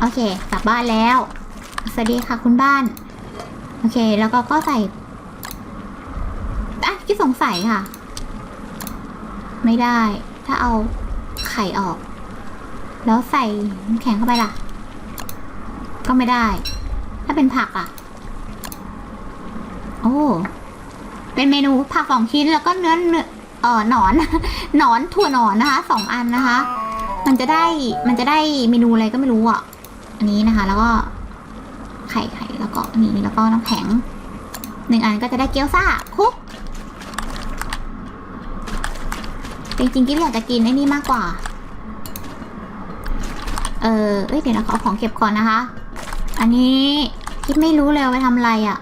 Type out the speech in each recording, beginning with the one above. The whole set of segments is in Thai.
โอเค กลับบ้านแล้ว สวัสดีค่ะคุณบ้าน โอเค แล้วก็ก็ใส่อะที่สงสัยค่ะ ไม่ได้ ถ้าเอาไข่ออก แล้วใส่น้ำแข็งเข้าไปล่ะ ก็ไม่ได้ ถ้าเป็นผักอะ โอ้ เป็นเมนูผักสองชิ้นแล้วก็เนื้อเนื้อเอ่อหนอน หนอนถั่วหนอนนะคะสองอันนะคะ มันจะได้มันจะได้เมนูอะไรก็ไม่รู้อะ อันนี้นะคะ แล้วก็ไข่ไข่แล้วก็นี่แล้วก็น้ำแข็งหนึ่งอันก็จะได้เกี๊ยวซ่าคุกจริงๆกิ๊บอยากจะกินไอ้นี่มากกว่า เออเอ้ยเดี๋ยวนะขอของเก็บก่อนนะคะ อันนี้กิ๊บไม่รู้เลยไปทำอะไรอะ่ะ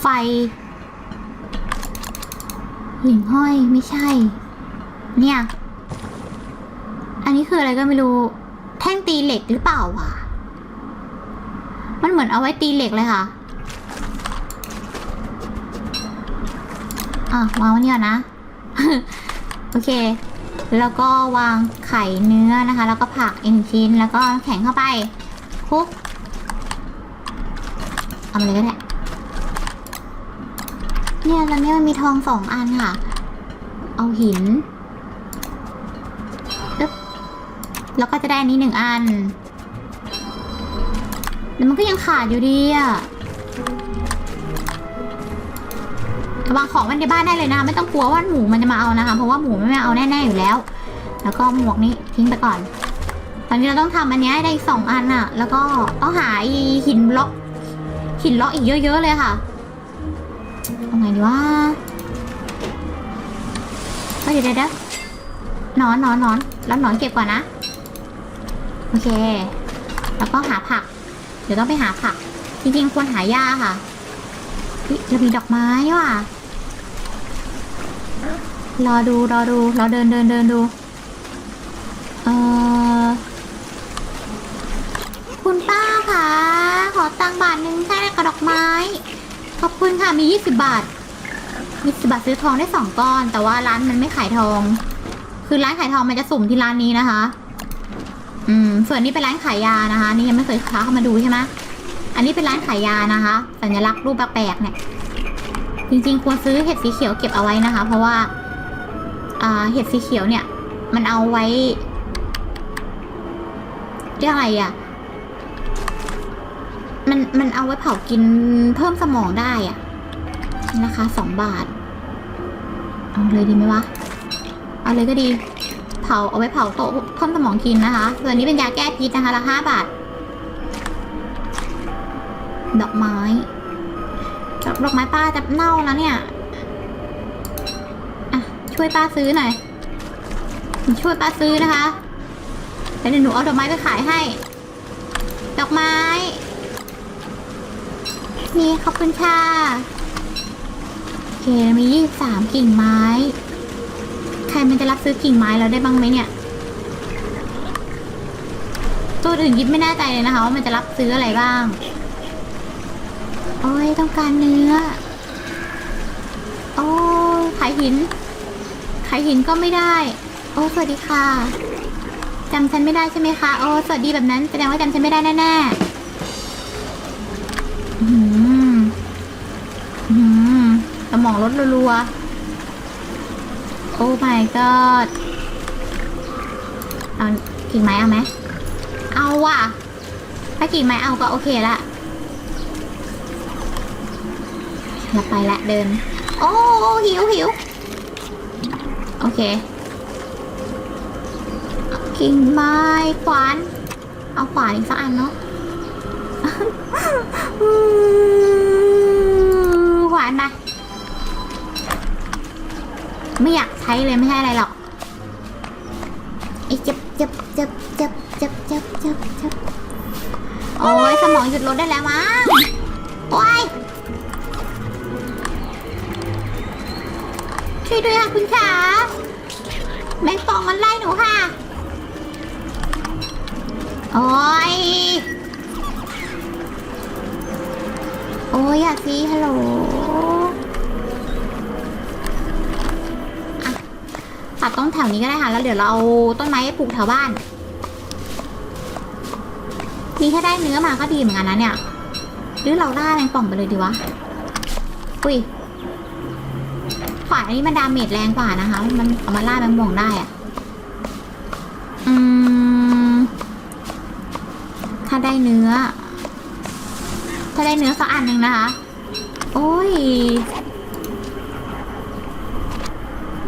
ไฟหิ่งห้อยไม่ใช่ เนี่ย อันนี้คืออะไรก็ไม่รู้ ท่งตีเหล็กหรือเปล่าวะ มันเหมือนเอาไว้ตีเหล็กเลยค่ะ อะวางไว้นี่ก่อนนะ โอเค แล้วก็วางไข่เนื้อนะคะ แล้วก็ผักเอีกหนึ่งชิ้น แล้วก็แข็งเข้าไปคลุก เอามาเลยก็ได้ เนี่ยแล้วเนี่ยมันมีทองสองอันค่ะ เอาหินอึ๊บ แล้วก็จะได้อันนี้หนึ่งอันแต่มันก็ยังขาดอยู่ดีอะวางของไว้ในบ้านได้เลยนะ ไม่ต้องกลัวว่าหมูมันจะมาเอานะคะ เพราะว่าหมูไม่มาเอาแน่ๆอยู่แล้ว แล้วก็หมวกนี้ทิ้งไปก่อน ตอนนี้เราต้องทำอันนี้ได้อีกสองอันอะแล้วก็ต้องหาหินบล็อก หินบล็อกอีกเยอะ ๆ เลยค่ะเอาไงดีวะเฮ้ยเดี๋ยวเดี๋ยวเดี๋ยวหนอนนอนนอนแล้วหนอนเก็บก่อนนะ โอเค แล้วก็หาผัก เดี๋ยวต้องไปหาผัก จริงๆควรหาหญ้าค่ะเฮ้ยเรามีดอกไม้ว่ะ รอดู รอดู เราเดินเดินเดินดู เออคุณป้าคะขอตังค์บาทหนึ่งแค่กระดอกไม้ ขอบคุณค่ะมียี่สิบบาทยี่สิบาทซื้อทองได้สองก้อน แต่ว่าร้านมันไม่ขายทอง คือร้านขายทองมันจะสุ่มที่ร้านนี้นะคะ อืม ส่วนนี้เป็นร้านขายยานะคะ นี่ยังไม่เคยค้าเข้ามาดูใช่ไหมอันนี้เป็นร้านขายยานะคะ สัญลักษณ์รูปแปลกๆเนี่ย จริงๆ ควรซื้อเห็ดสีเขียวเก็บเอาไว้นะคะ เพราะว่า อ่า เห็ดสีเขียวเนี่ย มันเอาไว้เรียกอะไรอะมัน มันเอาไว้เผากินเพิ่มสมองได้อะ นะคะสองบาท เอาเลยดีไหมวะ เอาเลยก็ดี เผาเอาไว้เผาโต๊ะเพิ่มสมองกินนะคะ ส่วนนี้เป็นยาแก้พิษนะคะละห้าบาท ดอกไม้ดอกไม้ป้าจะเน่าแล้วเนี่ยอะช่วยป้าซื้อหน่อย ช่วยป้าซื้อนะคะแล้วเดี๋ยวหนูเอาดอกไม้ไปขายให้ ดอกไม้ นี่ขอบคุณค่ะโอเคมียี่สามกิ่งไม้ รมันจะรับซื้อกิ่งไม้เราได้บ้างไหมเนี่ย ตัวอื่นยิบไม่แน่ใจเลยนะคะว่ามันจะรับซื้ออะไรบ้าง โอ้ยต้องการเนื้อ โอ้ขายหิน ขายหินก็ไม่ได้ โอ้สวัสดีค่ะจำฉันไม่ได้ใช่ไหมคะ โอ้สวัสดีแบบนั้นแสดงว่าจำฉันไม่ได้แน่ๆอื้อหืออื้อหือสมองลดรัวๆ โอ้ my god เอากิ่งไม้เอาไหม เอาว่ะ ถ้ากิ่งไม้เอาก็โอเคละเราไปละเดิน โอ้หิวหิวโอเค กิ่งไม้ขวาน เอาขวานอีกสักอันเนาะขวานมา ไม่อยากใช้เลยไม่ใช่อะไรหรอกไอ้เจ็บเจ็บเจ็บเจ็บเจ็บเจ็บเจ็บเจ็บโอ้ยสมองหยุดรถได้แล้วมั้งโอ้ยช่วยด้วยค่ะคุณขาแมงป่องมันไล่หนูค่ะ โอ้ย โอ้ยอย่าซีฮัลโหล ตัดต้นแถวนี้ก็ได้ค่ะ แล้วเดี๋ยวเราเอาต้นไม้ปลูกแถวบ้าน นี่ถ้าได้เนื้อมาก็ดีเหมือนกันนะเนี่ย หรือเราล่าแมงป่องไปเลยดีวะ อุ้ยขวานอันนี้มันดาเมจแรงกว่านะคะ มันเอามาล่าแมงป่องได้อะอืม ถ้าได้เนื้อ ถ้าได้เนื้อสักอันหนึ่งนะคะ โอ้ย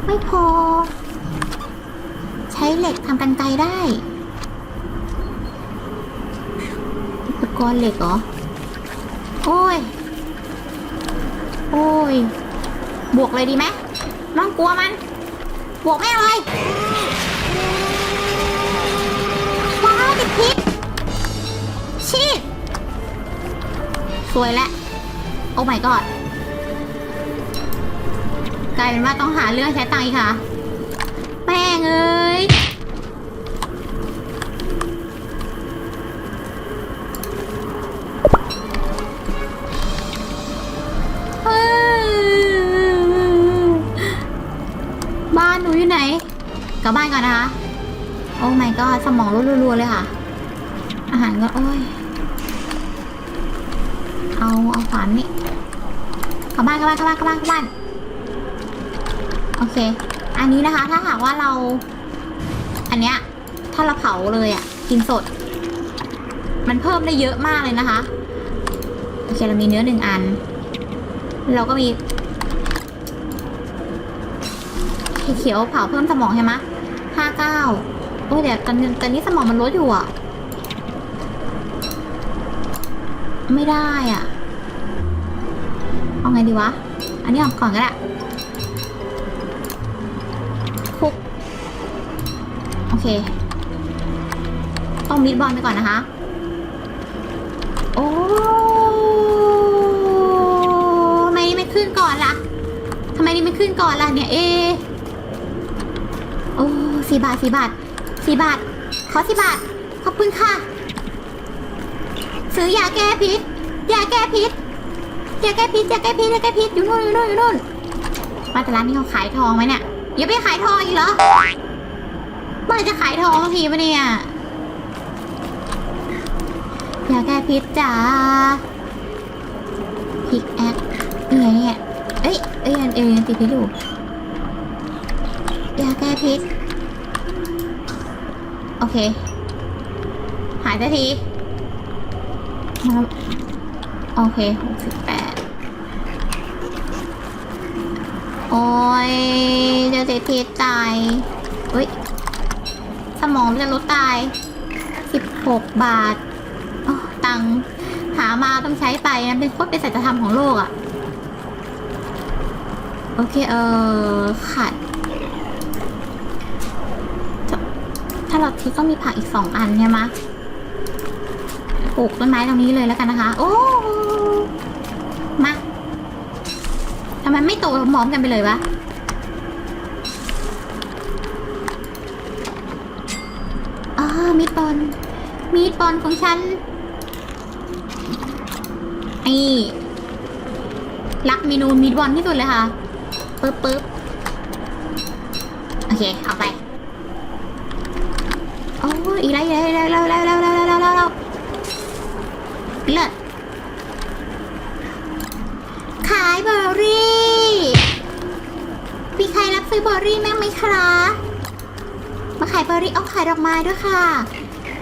ไม่พอ ช้เหล็กทำกันไกได้ อุปกรณ์เหล็กเหรอ โอ้ย โอ้ย บวกเลยดีไหมน้องกลัวมัน บวกแม่เลยว้าวติดพิษชีดสวยแล้วโอ้ my god กลายเป็นว่าต้องหาเรื่องใช้ตังค์อีกค่ะ ม่งเอ้ย บ้านหนูอยู่ไหน กลับบ้านก่อนนะคะ โอ้ my god สมองรัวๆเลยค่ะ อาหารก็โอ้ย เอา เอาขวานนี่กลับบ้านกลับบ้านกลับบ้านกลับบ้าน โอเค อันนี้นะคะ ถ้าหากว่าเรา อันเนี้ย ถ้าเราเผาเลยอะ่ะ กินสด มันเพิ่มได้เยอะมากเลยนะคะ โอเค เรามีเนื้อหนึ่งอัน เราก็มีเขียวเผาเพิ่มสมองใช่ไหมห้าเก้าโอ้ยแต่ตอนนี้ตอนนี้สมองมันลดอยู่อะ ไม่ได้อะ เอาไงดีวะ อันนี้ออกก่อนก็ได้ เค ต้องมิดบอลไปก่อนนะคะ โอ้ทำไมนี่ไม่ขึ้นก่อนล่ะทำไมนี่ไม่ขึ้นก่อนล่ะเนี่ยเอ โอ้สี่บาทสี่บาทสี่บาท ขอสี่บาท ขอบคุณค่ะ ซื้อยาแก้พิษ ยาแก้พิษ ยาแก้พิษ ยาแก้พิษ ยาแก้พิษ อยู่นู่นอยู่นู่นอยู่นู่นมาแต่ร้านนี้เขาขายทองไหมเนี่ยอย่าไปขายทองอีกเหรอ เมื่อไหร่จะขายทองสักทีปะเนี่ยยาแก้พิษจ้าพิกแอคนี่ไงเนี่ยเอ้ยเอ้ยอันเอ้ยยังติดพิษอยู่ยาแก้พิษโอเค หายสักทีโอเคหกสิบแปดโอ้ยจะติดพิษตายเฮ้ย สมองจะลดตายสิบาทตังหามาต้องใช้ไปนะเป็นโคตรเป็นสัจธรรมของโลกอะ่ะ โอเค เออขาดถ้าเราทิ้งก็มีผักอีกสองอันใช่ไหมปลูกต้นไม้ตรงนี้เลยแล้วกันนะคะ โอ้มาทำไมไม่โตพร้อมกันไปเลยวะ อมีดปอน มีดปอนของฉันนี่รักเมนูมีดบอลที่สุดเลยค่ะปึ๊บปึ๊บโอเค เอาไป โอ้อีไรอีไรแล้วล้วล้วแล้วแล้วแล้วแล้วเลิศขายเบอร์รี่ มีใครรับซื้อเบอร์รี่แม่งไหมคะ มาขายเบอร์รี่เอาขายดอกไม้ด้วยค่ะ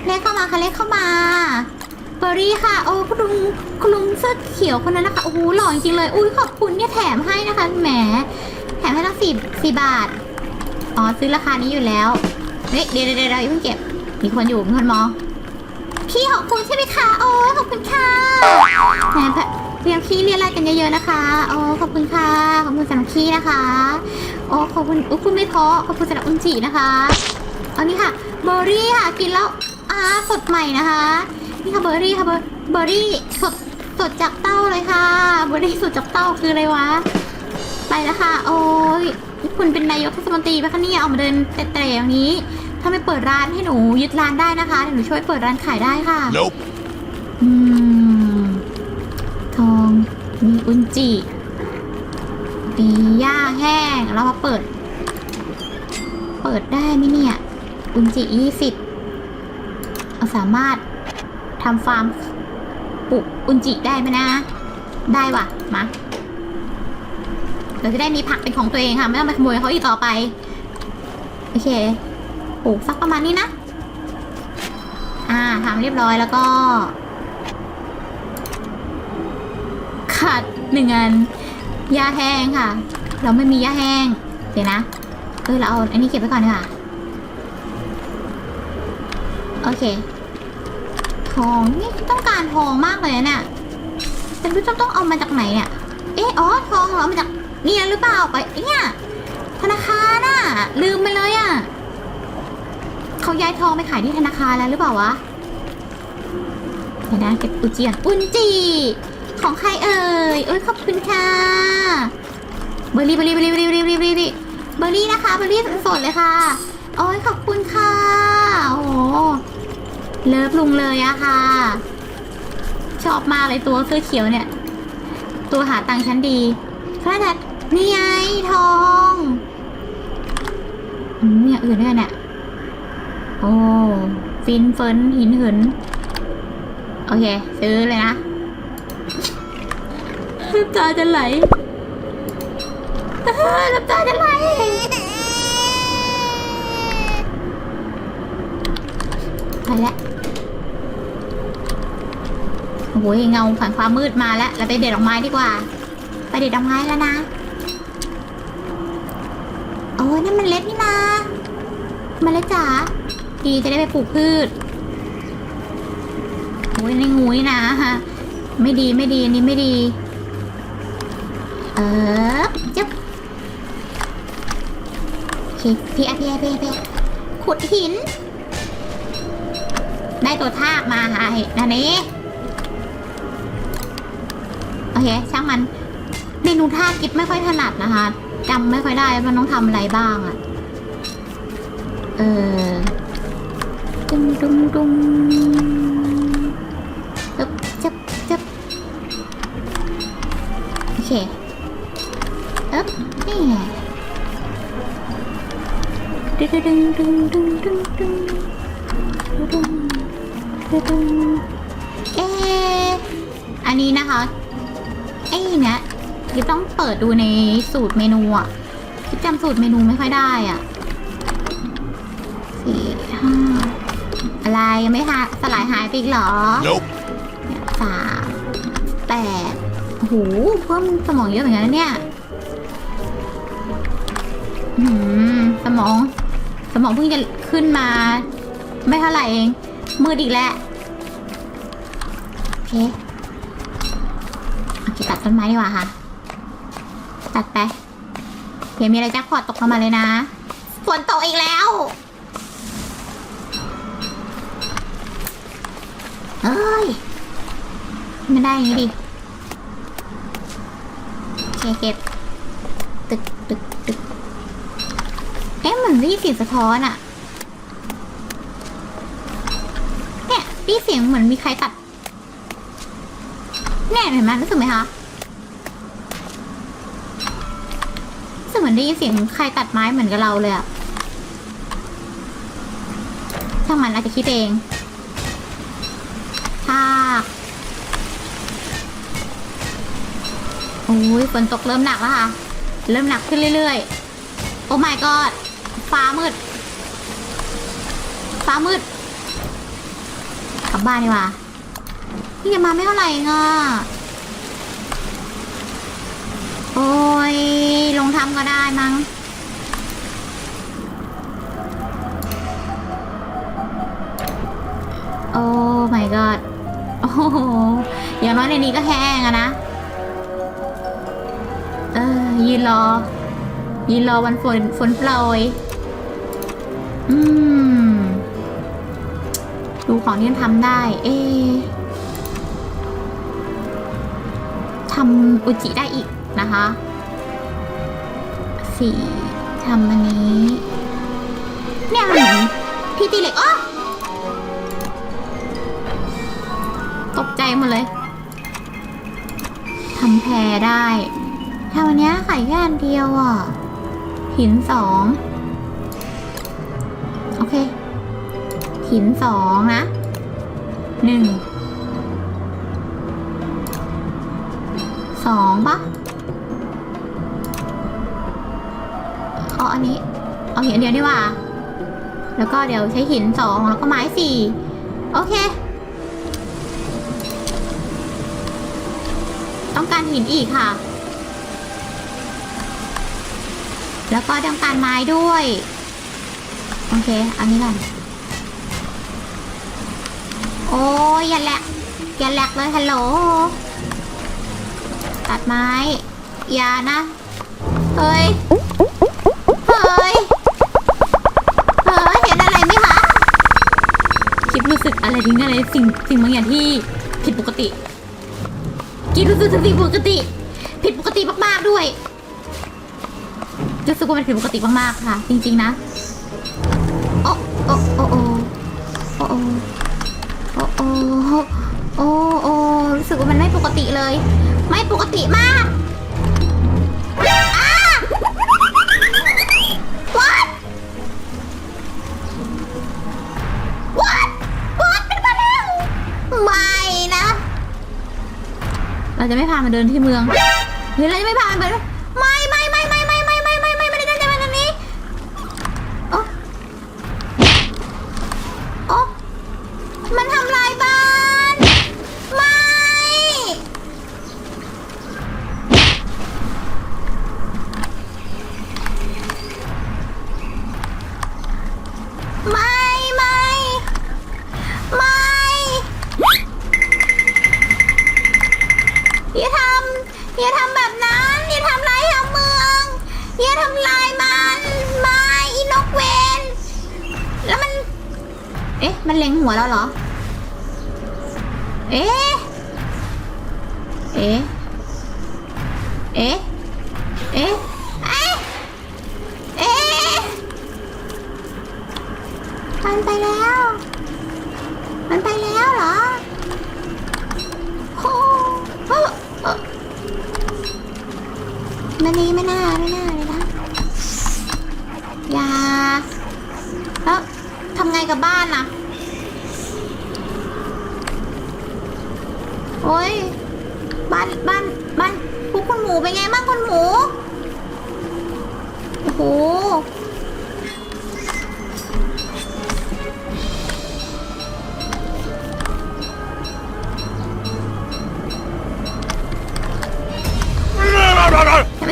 เลขเข้ามาค่ะเลขเข้ามา เบอร์รี่ค่ะ โอ้คุณลุงคุณลุงเสื้อเขียวคนนั้นนะคะโอ้โหหล่อจริงเลย อุ้ยขอบคุณเนี่ยแถมให้นะคะแหมแถมให้ตั้งสี่สี่บาท อ๋อซื้อราคานี้อยู่แล้วเฮ้ยเดี๋ยวเดี๋ยวเดี๋ยวย่าเพิ่งเก็บ มีคนอยู่มีคนมอง พี่ขอบคุณใช่ไหมคะ โอ้ขอบคุณค่ะแหมเรียนพี่เรียนอะไรกันเยอะๆนะคะ โอ้ขอบคุณค่ะ ขอบคุณสำหรับพี่นะคะ โอ้ขอบคุณอุ๊ยคุณไม่เพราะขอบคุณสำหรับอุนจินะคะ อานี่ค่ะเบอร์รี่ค่ะกินแล้วอ่าสดใหม่นะคะ นี่ค่ะเบอร์รี่ค่ะเบอร์เบอร์รี่สดสดจากเต้าเลยค่ะเบอร์รี่สดจากเต้าคืออะไรวะ ไปแล้วค่ะ โอ้ยคุณเป็นนายกเทศมนตรีปะคะเนี่ยเอามาเดินเตะๆอย่างนี้ ถ้าไม่เปิดร้านให้หนูยึดร้านได้นะคะเดี๋ยวหนูช่วยเปิดร้านขายได้ค่ะ Nope. อืมทองมีอุนจิปีย่าแห้งแล้วมาเปิด เปิดได้ไหมเนี่ย อุนจิยี่สิบเอาสามารถทำฟาร์มปลูกอุนจิได้ไหมนะ ได้ว่ะ มาเราจะได้มีผักเป็นของตัวเองค่ะ ไม่ต้องไปขโมยเขาอีกต่อไป โอเคปลูกสักประมาณนี้นะ อ่าทำเรียบร้อยแล้วก็ ขาดหนึ่งอันยาแห้งค่ะ เราไม่มียาแห้ง เดี๋ยวนะ เออเราเอาอันนี้เก็บไว้ก่อนดีกว่า โอเค ทองนี่ต้องการทองมากเลยนะเนี่ยแต่ไม่รู้จะต้องเอามาจากไหนเนี่ยเอ๊ะอ๋อทองเหรอมาจากนี่หรือเปล่าไปเนี่ยธนาคารน่ะ ลืมไปเลยอะเขาย้ายทองไปขายที่ธนาคารแล้วหรือเปล่าวะเดี๋ยวนะเก็บอุจิก่อนอุนจิของใครเอ่ยเอ้ยขอบคุณค่ะเบอร์รี่เบอร์รี่เบอร์รี่เบอร์รี่เบอร์รี่เบอร์รี่เบอร์รี่นะคะเบอร์รี่สดเลยค่ะ โอ้ยขอบคุณค่ะ โอ้ เลิฟลุงเลยอะค่ะ ชอบมากเลยตัวเสื้อเขียวเนี่ย ตัวหาตังค์ชั้นดีขนาดนี่ไงทองอืมมีอย่างอื่นด้วยเนี่ยโอ้ฟินเฟินหินหินโอเค ซื้อเลยนะน้ำตาจะไหลน้ำตาจะไหลไปแล้ว โอ้โหเงาผ่านความมืดมาแล้ว เราไปเด็ดดอกไม้ดีกว่า ไปเด็ดดอกไม้แล้วนะ โอ้ยนั่นมันเล็ดนี่นะมันเล็ดจ๋าดีจะได้ไปปลูกพืชโอ้ยในงูนี่นะฮะไม่ดีไม่ดีอันนี้ไม่ดี เออจ๊บโอเคพี่อาพี่อาพี่อาพี่ขุดหิน ได้ตัวทากมาค่ะนันนี้ อเคช่างมันเมนูท่ากิฟไม่ค่อยถนัดนะคะจำไม่ค่อยได้มันต้องทำอะไรบ้างอะเออดุมดุมดุมจับจับจับโอเคเอ๊บนี่ไงดึงดึงดึงดึงดึงดึงดึงเอ๊อันนี้นะคะ ไอ้เนี่ยกิ๊บต้องเปิดดูในสูตรเมนูอะกิ๊บจำสูตรเมนูไม่ค่อยได้อะสี่ห้าอะไรยังไม่หาสลายหายไปอีกเหรอ Nope. เนี่ยสามแปดโอ้โหเพิ่มสมองเยอะเหมือนกันนะเนี่ยอืมสมอง สมองเพิ่งจะขึ้นมา ไม่เท่าไหร่เอง มืดอีกแล้วโอเคโอเคตั ดต้นไม้ดีกว่าค่ะ ตัดไปเผื่อมีอะไรแจ็คพอตตกลงมาเลยนะ ฝนตกอีกแล้ว เอ้ย ไม่ได้อย่างนี้ดิโอเคเก็บ ตึกตึกตึกเอ๊ะเหมือนได้ยินเสียงสะท้อนอะเนี่ยได้ยินเสียงเหมือนมีใครตัดเนี่ยเห็นไหมรู้สึกไหมคะ สึกเหมือนได้ยินเสียงใครตัดไม้เหมือนกับเราเลยอะช่างมันอาจจะคิดเองทากโอ้ยฝนตกเริ่มหนักแล้วค่ะ เริ่มหนักขึ้นเรื่อยๆ โอ้ my god ฟ้ามืด ฟ้ามืดกลับบ้านดีกว่า นี่ยังมาไม่เท่าไหร่เงอะ โอ้ย ลงทำก็ได้มั้ง โอ้ my god โอ้โห อย่างน้อยในนี้ก็แห้งอะนะ เออ ยืนรอ ยืนรอวันฝนฝนโปรย อืม ดูของที่ทำได้ เอ๊ทำอุจิได้อีก คะสีทำอันนี้ เนี่ยอันไหนพี่ตีเหล็กอ๋อตกใจหมดเลยทำแพรได้ ถ้าวันนี้ขายแค่อันเดียวอะ หินสองโอเค หินสองนะหนึ่งสองปะ อันนี้ เอาหินอันเดียวดีกว่า แล้วก็เดี๋ยวใช้หินสองแล้วก็ไม้สี่โอเค ต้องการหินอีกค่ะ แล้วก็ต้องการไม้ด้วย โอเค อันนี้ก่อนโอ้ยอย่าแหลกอย่าแหลกเลยฮัลโหลตัดไม้ อย่านะ เฮ้ย คิดรู้สึกอะไรถึงอะไรสิ่งสิ่งบางอย่างที่ผิดปกติคิดรู้สึกถึงสิ่งปกติ ผิดปกติมากๆด้วยรู้สึกว่ามันผิดปกติมากๆค่ะ จริงๆนะโอ้โอ้โอ้โอ้โอ้โอ้โอ้โอ้โอ้รู้สึกว่ามันไม่ปกติเลย ไม่ปกติมาก จะไม่พามาเดินที่เมืองหรือเราจะไม่พามาเดินไป มันไปแล้ว มันไปแล้วเหรอโอ้โอ้เอ่อมันนี่ไม่น่าไม่น่าเลยนะอย่าแล้วทำไงกับบ้านน่ะ โอ้ย บ้านบ้านบ้านพวกคุณหมูเป็นไงบ้างคุณหมู โอ้โห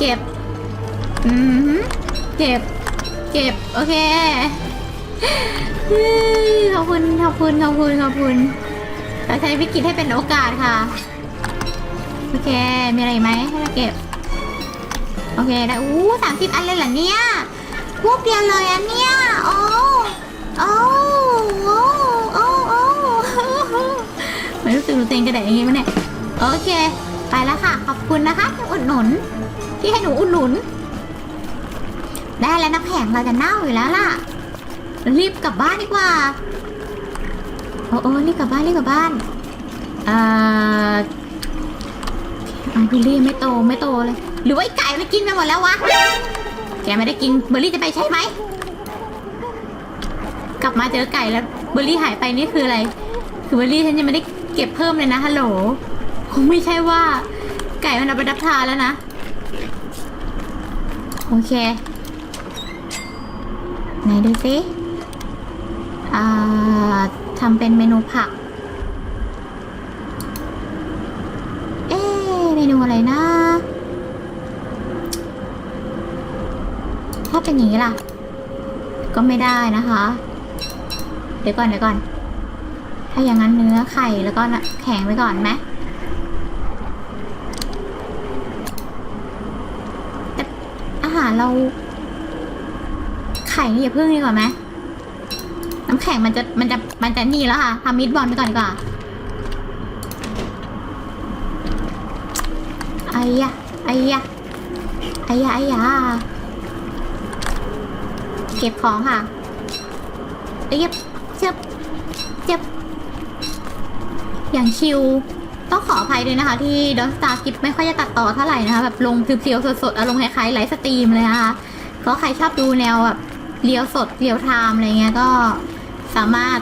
เก็บ อืมเก็บ เก็บ โอเค ขอบคุณ ขอบคุณ ขอบคุณ ขอบคุณเราใช้วิกฤตให้เป็นโอกาสค่ะ โอเค มีอะไรไหมให้เราเก็บ โอเคได้อู้สามสิบอันเลยเหรอเนี่ยพวกเดียวเลยอันเนี้ยโอ้ โอ้โอ้โอ้โอ้ไม่รู้สึกรู้ตัวเองกระเดะอย่างงี้มั้ยเนี่ย โอเค ไปแล้วค่ะ ขอบคุณนะคะที่อุดหนุน ที่ให้หนูอุดหนุน ได้แล้วน้ำแข็งเราจะเน่าอยู่แล้วล่ะ รีบกลับบ้านดีกว่า โอ้โอ้รีบกลับบ้านรีบกลับบ้านเอ่ออะบิลลี่ไม่โตไม่โตเลย หรือว่าไอ้ไก่มันกินไปหมดแล้ววะ แกไม่ได้กินเบอร์รี่จะไปใช่ไหม กลับมาเจอไก่แล้วเบอร์รี่หายไปนี่คืออะไร คือเบอร์รี่ฉันยังไม่ได้เก็บเพิ่มเลยนะฮัลโหล คงไม่ใช่ว่า ไก่มันเอาไปรับทานแล้วนะ โอเค ไหนดูสิทำเป็นเมนูผัก เอ๊เมนูอะไรนะ ถ้าเป็นอย่างนี้ล่ะ ก็ไม่ได้นะคะ เดี๋ยวก่อนเดี๋ยวก่อน ถ้าอย่างนั้นเนื้อไข่แล้วก็แข็งไว้ก่อนไหม เรา ไข่นี่อย่พึ่งดีกว่าไหมน้ำแข็งมันจะมันจะมันจะนี่แล้วค่ะทำมิดบอลไปก่อนดีกว่าไอ้ยะไอ้ยะไอ้ยะไอ้ยะเก็บของค่ะเอ้ยเจ็บเจ็บอย่างชิว ต้องขออภัยด้วยนะคะ ที่ดอนสตาร์กิฟไม่ค่อยจะตัดต่อเท่าไหร่นะคะแบบลงเพียวๆสดๆอารมณ์คล้ายๆไลฟ์สตรีมเลยนะคะก็ใครชอบดูแนวแบบเรียวสดเรียวไทม์อะไรเงี้ยก็สามารถ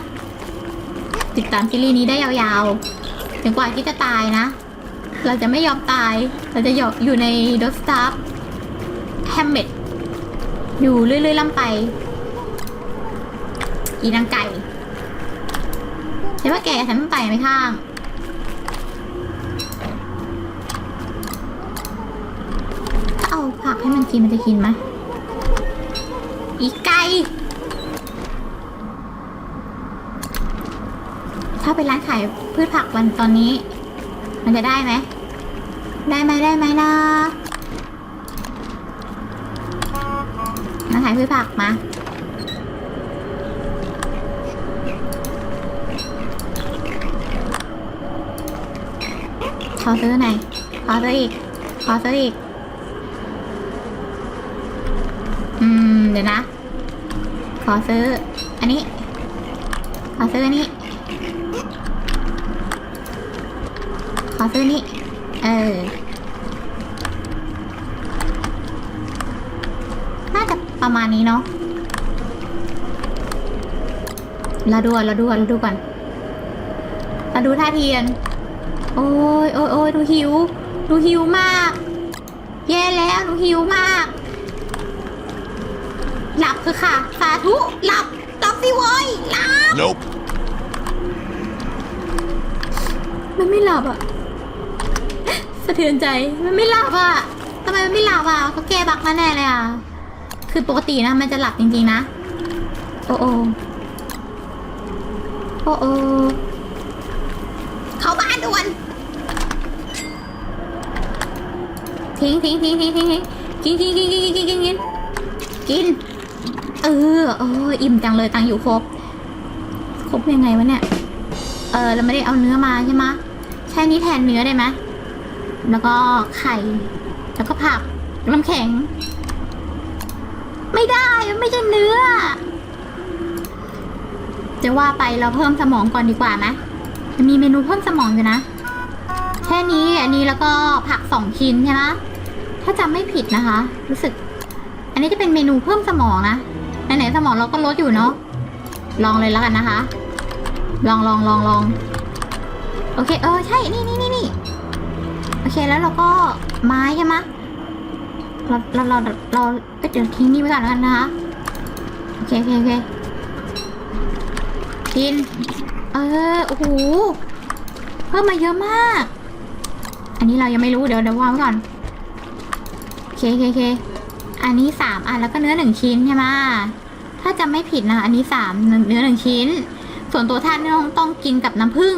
ติดตามซีรีส์นี้ได้ยาวๆถึงกว่าที่จะตายนะ เราจะไม่ยอมตาย เราจะอยู่อยู่ในดอสตาร์แฮมเมดอยู่เรื่อยๆล่ำไป อีนางไก่ใช่ว่าแกฉันต้องไต่ข้าง ถ้าเอาผั กให้มันกินมันจะกินไหมอีกไก่ถ้าเป็นร้านขายพืชผักวันตอนนี้ มันจะได้ไหม ได้ไหมได้ไหมนะร้านขายพืชผักมาขอซื้อหน่อยขอซื้ออีกขอซื้ออีก อืม เดี๋ยวนะ ขอซื้อ อันนี้ ขอซื้ออันนี้ ขอซื้อนี่เออ น่าจะประมาณนี้เนาะเราดูก่อนเราดูก่อนเราดูก่อนเราดูท่าเทียน โอ้ยโอ้ยโอ้ยดูหิว ดูหิวมาก แย่แล้ว ดูหิวมาก หลับคือค่ะ สาธุ หลับหลับสิเว้ยหลับ Nope. มันไม่หลับอะสะเทือนใจ มันไม่หลับอะทำไมมันไม่หลับอะเขาแก้บักมาแน่เลยอะคือปกตินะ มันจะหลับจริงๆนะ โอ้โอโอ้โอเข้าบ้านด่วน ทิ้งทิ้งทิ้งทิ้งทิ้งทิ้งกินกินกินกินกินกินกินกิน เออเอออิ่มจังเลยตังอยู่ครบ ครบยังไงวะเนี่ย เออเราไม่ได้เอาเนื้อมาใช่ไหมใช้นี้แทนเนื้อได้ไหมแล้วก็ไข่ แล้วก็ผักน้ำแข็ง ไม่ได้ไม่ใช่เนื้อ จะว่าไปเราเพิ่มสมองก่อนดีกว่าไหมมีเมนูเพิ่มสมองอยู่นะ แค่นี้อันนี้แล้วก็ผักสองชิ้นใช่ไหมถ้าจำไม่ผิดนะคะ รู้สึก อันนี้จะเป็นเมนูเพิ่มสมองนะ ไหนๆสมองเราก็ลดอยู่เนาะลองเลยแล้วกันนะคะ ลองลองลองลองโอเคเออใช่นี่นี่นี่นี่โอเคแล้วเราก็ไม้ใช่ไหมเราเราเราเราเอ้ยเดี๋ยวทิ้งนี่ไว้ก่อนแล้วกันนะคะโอเคโอเคโอเคกินเออโอ้โหเพิ่มมาเยอะมาก อันนี้เรายังไม่รู้เดี๋ยวเดี๋ยววางไว้ก่อนโอเคโอเคโอเค อันนี้สามอันแล้วก็เนื้อหนึ่งชิ้นใช่ไหมถ้าจำไม่ผิดนะ อันนี้สามเนื้อหนึ่งชิ้น ส่วนตัวท่านต้องต้องกินกับน้ำผึ้ง